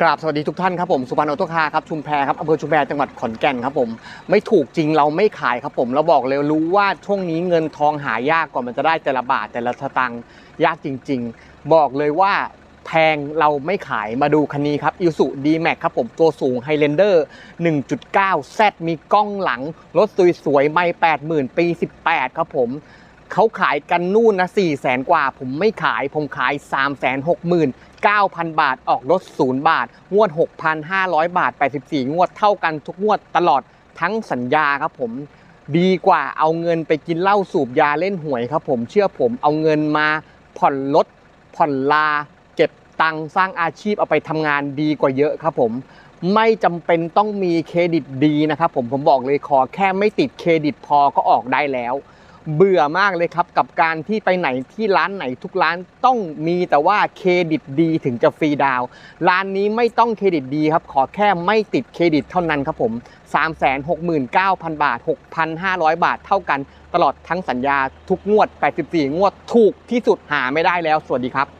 กราบสวัสดีทุกท่านครับผมสุพรรณออโตคาร์ครับชุมแพครับอำเภอชุมแพจังหวัดขอนแก่นครับผมไม่ถูกจริงเราไม่ขายครับผมเราบอกเลยรู้ว่าช่วงนี้เงินทองหายากกว่ามันจะได้แต่ละบาทแต่ละสตังค์ยากจริง ๆ บอกเลยว่าแพงเราไม่ขายมาดูคันนี้ครับอิสุดีแม็กครับผมตัวสูงไฮเลนเดอร์1.9 Z มีกล้องหลังรถสวยๆไม่80,000 ปี 18 ครับผม เขาขายกันนู่นนะ4 0 0แสนกว่า ผมไม่ขายผมขาย 3 6 9 0 0 0 บาทออกรถ 0 บาท งวด 6,500 บาท 84 งวดเท่ากันทุกงวดตลอดทั้งสัญญาครับผมดีกว่าเอาเงินไปกินเหล้าสูบยาเล่นหวยครับผมเชื่อผมเอาเงินมาผ่อนรถผ่อนลา เก็บตังค์สร้างอาชีพเอาไปทำงานดีกว่าเยอะครับผมไม่จำเป็นต้องมีเครดิตดีนะครับผมผมบอกเลยขอแค่ไม่ติดเครดิตพอก็ออกได้แล้ว เบื่อมากเลยครับ กับการที่ไปไหนที่ร้านไหนทุกร้านต้องมีแต่ว่าเครดิตดีถึงจะฟรีดาวร้านนี้ไม่ต้องเครดิตดีครับ ขอแค่ไม่ติดเครดิตเท่านั้นครับผม 369,000 บาท 6,500 บาทเท่ากัน ตลอดทั้งสัญญาทุกงวด 84 งวดถูกที่สุดหาไม่ได้แล้ว สวัสดีครับ